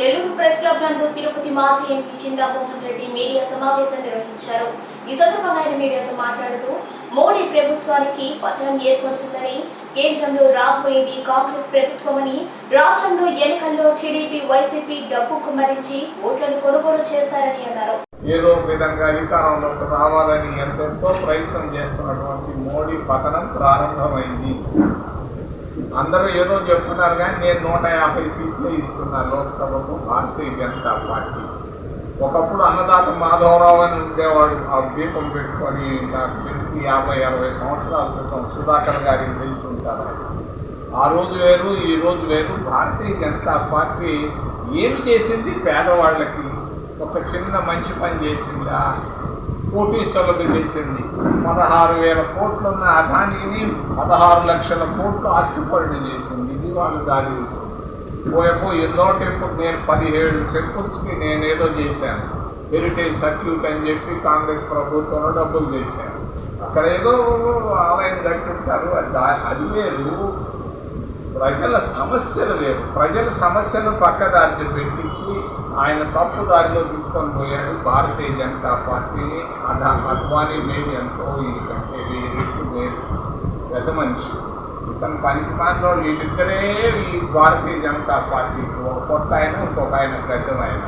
Nellore press club నందు తిరుపతి మాజీ MP Chintamohan Reddy media సమావేశం నిర్వహించారు. ఈ సందర్భంగా ఆయన మీడియాతో మాట్లాడుతూ మోడీ ప్రభుత్వానికి పతనం ఏర్పడుతుందని కేంద్రంలో రాబోయేది కాంగ్రెస్ ప్రభుత్వమని రాష్ట్రంలో ఎన్నికల్లో టీడీపీ వైసీపీ డబ్బు కుమ్మరించి ఓట్లను కొనుగోలు చేస్తారని అన్నారు. ఏదో ఒక విధంగా అధికారంలోకి రావాలని ఎంతెంతో ప్రయత్నం చేస్తున్నటువంటి మోడీ పతనం ప్రారంభమైంది. అందరూ ఏదో చెప్తున్నారు కానీ నేను నూట యాభై సీట్లు ఇస్తున్నా లోక్సభకు భారతీయ జనతా పార్టీ. ఒకప్పుడు అన్నదాత మాధవరావు అని ఉండేవాడు ఆ దీపం పెట్టుకొని నాకు తెలిసి యాభై అరవై సంవత్సరాల క్రితం సుధాకర్ గారికి తెలిసి ఉంటారు. ఆ రోజు వేరు ఈ రోజు వేరు. భారతీయ జనతా పార్టీ ఏమి చేసింది? పేదవాళ్ళకి ఒక చిన్న మంచి పని చేసిందా? కోటీశ్వరులకు చేసింది పదహారు వేల కోట్లున్న అదానిని పదహారు లక్షల కోట్లు ఆస్తిపరుడు చేసింది. ఇది వాళ్ళు దారి చేసింది. ఓయపో ఎన్నో టెంపుల్ నేను పదిహేడు టెంపుల్స్కి నేను ఏదో చేశాను. హెరిటేజ్ సర్క్యూట్ అని చెప్పి కాంగ్రెస్ ప్రభుత్వంలో డబ్బులు తెచ్చాను. అక్కడ ఏదో ఆలయం కట్టుంటారు. అది అది వేరు. ప్రజల సమస్యలు లేవు ప్రజల సమస్యలు పక్కదారిని పెట్టించి ఆయన తప్పు దారిలో తీసుకొని పోయాడు. భారతీయ జనతా పార్టీని అదా అద్వానీ మేలు ఎంతో ఎందుకంటే వెయ్యి వేరు. పెద్ద మనిషి. ఇతను పనికి మాత్రం వీళ్ళిద్దరే ఈ భారతీయ జనతా పార్టీకి ఒక కొత్త ఆయన ఇంకొక ఆయన గడ్డమైన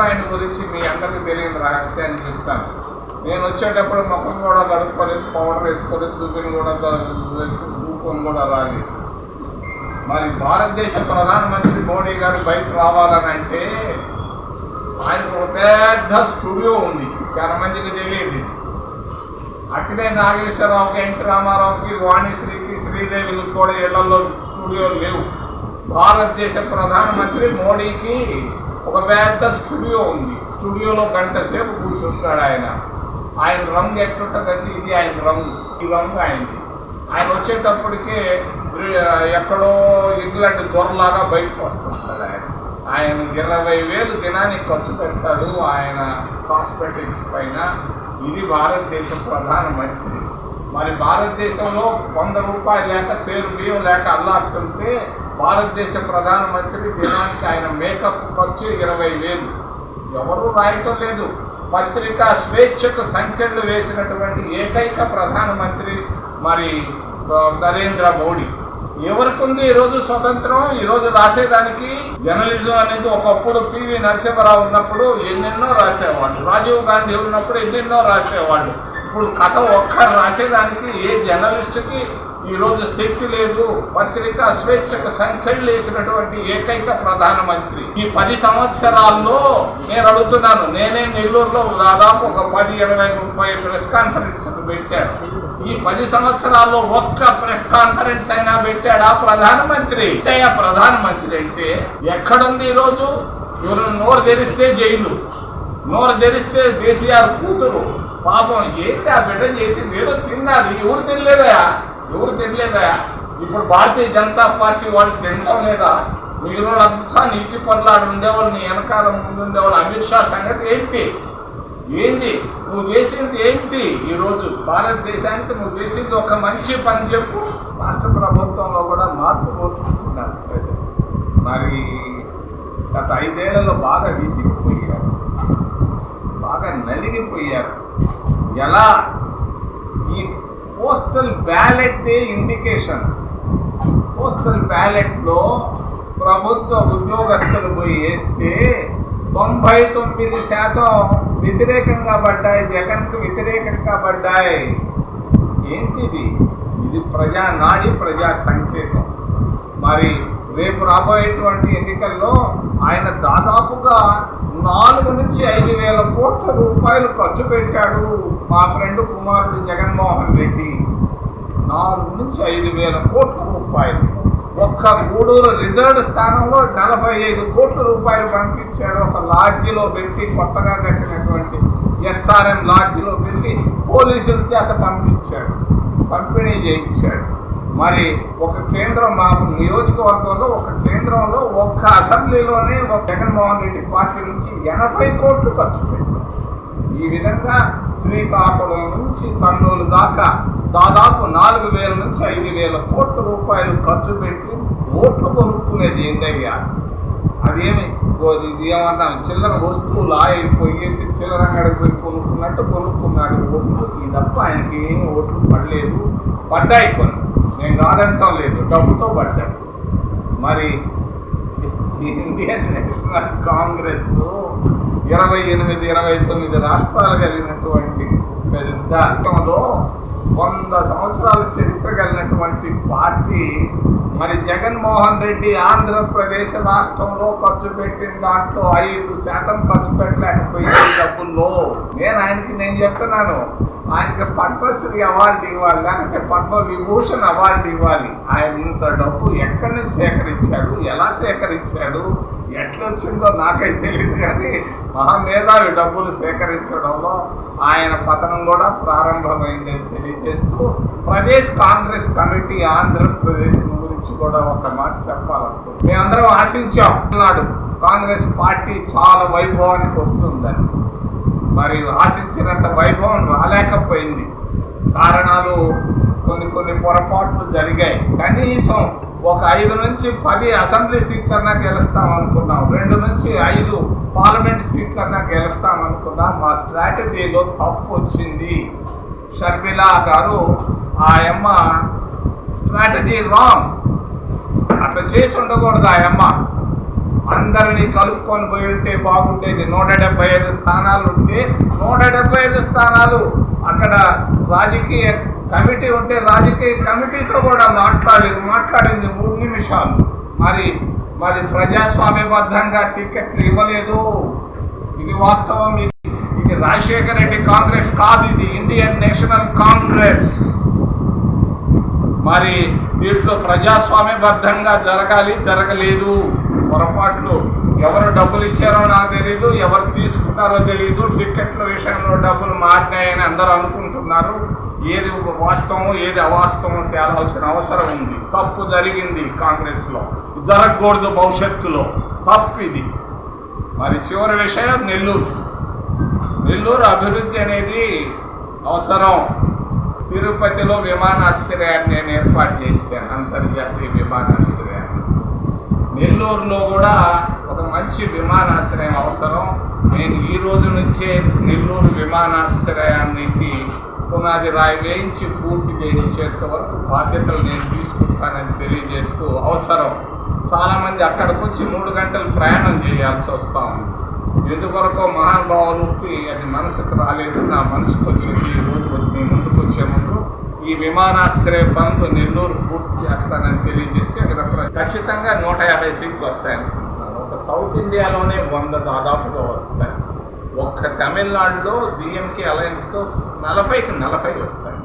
ఆయన గురించి మీ అందరికీ తెలియని రహస్యాన్ని చెప్తాను. నేను వచ్చేటప్పుడు ముఖం కూడా కడుక్కోలేదు పౌడర్ వేసుకోలేదు దుబ్బిని కూడా దూపం కూడా రాలేదు. మరి భారతదేశ ప్రధానమంత్రి మోడీ గారు బయట రావాలని అంటే ఆయనకు ఒక పెద్ద స్టూడియో ఉంది. చాలా మందికి తెలియదు. అక్కడే నాగేశ్వరరావుకి ఎన్టీ రామారావుకి వాణిశ్రీకి శ్రీదేవికి కూడా ఇళ్ళలో స్టూడియోలు లేవు. భారతదేశ ప్రధానమంత్రి మోడీకి ఒక పెద్ద స్టూడియో ఉంది. స్టూడియోలో గంట సేపు కూర్చుంటాడు ఆయన. ఆయన రంగు ఎట్లుంటుందంటే ఇది ఆయన రంగు. ఈ రంగు ఆయనది. ఆయన వచ్చేటప్పటికే ఎక్కడో ఇంగ్లాండ్ దొరలాగా బయటకు వస్తుంటాడు ఆయన. ఆయన ఇరవై వేలు దినానికి ఖర్చు పెడతాడు ఆయన కాస్మెటిక్స్ పైన. ఇది భారతదేశ ప్రధానమంత్రి మరి భారతదేశంలో వంద రూపాయలు లేక సేరు బియ్యం లేక అల్లాడుతుంటే భారతదేశ ప్రధానమంత్రి దినానికి ఆయన మేకప్ ఖర్చు ఇరవై వేలు. ఎవరు రాయటం లేదు. పత్రికా స్వేచ్ఛకు సంఖ్యలు వేసినటువంటి ఏకైక ప్రధానమంత్రి మరి నరేంద్ర మోడీ. ఎవరికి ఉంది ఈరోజు స్వతంత్రం? ఈరోజు రాసేదానికి జర్నలిజం అనేది ఒకప్పుడు పివి నరసింహరావు ఉన్నప్పుడు ఎన్నెన్నో రాసేవాళ్ళు. రాజీవ్ గాంధీ ఉన్నప్పుడు ఎన్నెన్నో రాసేవాళ్ళు. ఇప్పుడు కథ ఒక్క రాసేదానికి ఏ జర్నలిస్ట్కి ఈరోజు శక్తి లేదు. పత్రిక స్వేచ్ఛకు సంఖ్యలు వేసినటువంటి ఏకైక ప్రధానమంత్రి. ఈ పది సంవత్సరాల్లో నేను అడుగుతున్నాను నేనే నెల్లూరులో దాదాపు ఒక పది ఇరవై ముప్పై ప్రెస్ కాన్ఫరెన్స్ పెట్టాను. ఈ పది సంవత్సరాల్లో ఒక్క ప్రెస్ కాన్ఫరెన్స్ అయినా పెట్టాడా ప్రధానమంత్రి? అంటే ప్రధానమంత్రి అంటే ఎక్కడుంది ఈరోజు నోరు తెరిస్తే జైలు. నోరు తెరిస్తే కేసీఆర్ కూతురు. పాపం ఏంటి ఆ బిడ్డ చేసింది? ఏదో తిన్నది ఎవరు తినలేదా ఎవరు తినలేదా ఇప్పుడు భారతీయ జనతా పార్టీ వాళ్ళు తినడం లేదా? మిగిలినంతా వాళ్ళంతా నీతి పట్లాడు ఉండేవాళ్ళు నీ వెనకాల ముందు ఉండేవాళ్ళు అమిత్ షా సంగతి ఏంటి? ఏంది? నువ్వు చేసింది ఏంటి? ఈరోజు భారతదేశానికి నువ్వు చేసింది ఒక మంచి పని చెప్పు. రాష్ట్ర ప్రభుత్వంలో కూడా మార్పు కోరుకుంటున్నారు మరి గత ఐదేళ్ళలో బాగా విసిగిపోయారు. బాగా నలిగిపోయారు. ఎలా? ఈ పోస్టల్ బ్యాలెట్ ఇండికేషన్. పోస్టల్ బ్యాలెట్లో ప్రభుత్వ ఉద్యోగస్తులు పోయి వేస్తే తొంభై తొమ్మిది శాతం వ్యతిరేకంగా పడ్డాయి జగన్కు వ్యతిరేకంగా పడ్డాయి. ఏంటిది? ఇది ప్రజా నాడి ప్రజా సంకేతం. మరి రేపు రాబోయేటువంటి ఎన్నికల్లో ఆయన దాదాపుగా నాలుగు నుంచి ఐదు వేల కోట్ల రూపాయలు ఖర్చు పెట్టాడు మా ఫ్రెండ్ కుమారుడు జగన్మోహన్ రెడ్డి. నాలుగు నుంచి ఐదు వేల కోట్ల రూపాయలు. ఒక్క గూడూరు రిజర్వ్ స్థానంలో నలభై ఐదు కోట్ల రూపాయలు పంపించాడు. ఒక లాడ్జిలో పెట్టి కొత్తగా కట్టినటువంటి ఎస్ఆర్ఎం లాడ్జిలో పెట్టి పోలీసుల చేత పంపించాడు. పంపిణీ చేయించాడు. మరి ఒక కేంద్రం మా నియోజకవర్గంలో ఒక కేంద్రంలో ఒక్క అసెంబ్లీలోనే ఒక జగన్మోహన్ రెడ్డి పార్టీ నుంచి ఎనభై కోట్లు ఖర్చు పెట్టారు. ఈ విధంగా శ్రీకాకుళం నుంచి కర్నూలు దాకా దాదాపు నాలుగు వేల నుంచి ఐదు వేల కోట్ల రూపాయలు ఖర్చు పెట్టి ఓట్లు కొనుక్కునేది ఏందయ్యా? అదేమి? ఇది ఏమన్నా చిల్లర వస్తువులు ఆయిల్ పోయేసి చిల్లర అంగడికి పోయి కొనుక్కున్నట్టు కొనుక్కున్నాడు ఓట్లు. ఈ తప్ప ఆయనకి ఏం ఓట్లు పడలేదు. పడ్డాయి కొన్ని. నేను కాదంటాం లేదు. డబ్బుతో పడ్డాడు మరి ఇండియన్ నేషనల్ కాంగ్రెస్ ఇరవై ఎనిమిది ఇరవై తొమ్మిది రాష్ట్రాలు కలిగినటువంటి పెద్ద అర్థంలో వంద సంవత్సరాల చరిత్ర కలిగినటువంటి పార్టీ మరి జగన్మోహన్ రెడ్డి ఆంధ్రప్రదేశ్ రాష్ట్రంలో ఖర్చు పెట్టిన దాంట్లో ఐదు శాతం ఖర్చు పెట్టలేకపోయింది డబ్బుల్లో. నేను ఆయనకి నేను చెప్తున్నాను ఆయనకి పద్మశ్రీ అవార్డు ఇవ్వాలి లేకపోతే పద్మ విభూషణ్ అవార్డు ఇవ్వాలి. ఆయన ఇంత డబ్బు ఎక్కడి నుంచి సేకరించాడు? ఎలా సేకరించాడు? ఎట్లొచ్చిందో నాకైతే తెలియదు కానీ మహామేధావి డబ్బులు సేకరించడంలో ఆయన పతనం కూడా ప్రారంభమైందని తెలియజేస్తూ ప్రదేశ్ కాంగ్రెస్ కమిటీ ఆంధ్రప్రదేశ్ గురించి కూడా ఒక మాట చెప్పాలనుకుంటున్నాం మేమందరం ఆశించాం నాడు కాంగ్రెస్ పార్టీ చాలా వైభవానికి వస్తుందని. మరి ఆశించినంత వైభవం రాలేకపోయింది. కారణాలు కొన్ని కొన్ని పొరపాట్లు జరిగాయి. కనీసం ఒక ఐదు నుంచి పది అసెంబ్లీ సీట్లన్నా గెలుస్తాం అనుకున్నాం రెండు నుంచి ఐదు పార్లమెంట్ సీట్లన్నా గెలుస్తాం అనుకున్నాం మా స్ట్రాటజీలో తప్పు వచ్చింది. షర్మిలా గారు ఆ అమ్మ స్ట్రాటజీ రాంగ్. అట్లా చేసి ఉండకూడదు ఆ అమ్మ. అందరినీ కలుపుకొని పోయి ఉంటే బాగుండేది. నూట డెబ్బై ఐదు స్థానాలు ఉంటే నూట డెబ్బై ఐదు స్థానాలు. అక్కడ రాజకీయ కమిటీ ఉంటే రాజకీయ కమిటీతో కూడా మాట్లాడేది మాట్లాడింది మూడు నిమిషాలు. మరి మరి ప్రజాస్వామ్యబద్ధంగా టికెట్లు ఇవ్వలేదు. ఇది వాస్తవం. ఇది ఇది రాజశేఖర రెడ్డి కాంగ్రెస్ కాదు ఇది ఇండియన్ నేషనల్ కాంగ్రెస్. మరి దీంట్లో ప్రజాస్వామ్యబద్ధంగా జరగాలి జరగలేదు. పొరపాట్లు ఎవరు డబ్బులు ఇచ్చారో నాకు తెలియదు ఎవరు తీసుకున్నారో తెలియదు టికెట్ల విషయంలో డబ్బులు మారినాయని అందరూ అనుకుంటున్నారు. ఏది వాస్తవం ఏది అవాస్తవం తేలాల్సిన అవసరం ఉంది. తప్పు జరిగింది కాంగ్రెస్లో. జరగకూడదు భవిష్యత్తులో. తప్పు ఇది. మరి చివరి విషయం నెల్లూరు. నెల్లూరు అభివృద్ధి అనేది అవసరం. తిరుపతిలో విమానాశ్రయాన్ని నేను ఏర్పాటు చేశాను అంతర్జాతీయ విమానాశ్రయాన్ని. నెల్లూరులో కూడా ఒక మంచి విమానాశ్రయం అవసరం. నేను ఈ రోజు నుంచే నెల్లూరు విమానాశ్రయానికి పునాది రాయి వేయించి పూర్తి చేయించేంత వరకు బాధ్యతలు నేను తీసుకుంటానని తెలియజేస్తూ అవసరం. చాలామంది అక్కడికి వచ్చి మూడు గంటలు ప్రయాణం చేయాల్సి వస్తాం ఉంది. ఎందుకొరకో మహానుభావులకి అది మనసుకు రాలేదు. నా మనసుకు వచ్చింది. ఈ రోజు వచ్చి మీ ముందుకు వచ్చే ఈ విమానాశ్రయ పనులు నెల్లూరు పూర్తి చేస్తానని తెలియజేస్తే అక్కడ ఖచ్చితంగా నూట యాభై సీట్లు వస్తాయని ఒక సౌత్ ఇండియాలోనే వంద దాదాపుగా వస్తాయి. ఒక్క తమిళనాడులో డిఎంకే అలయన్స్తో నలభైకి నలభై వస్తాయి.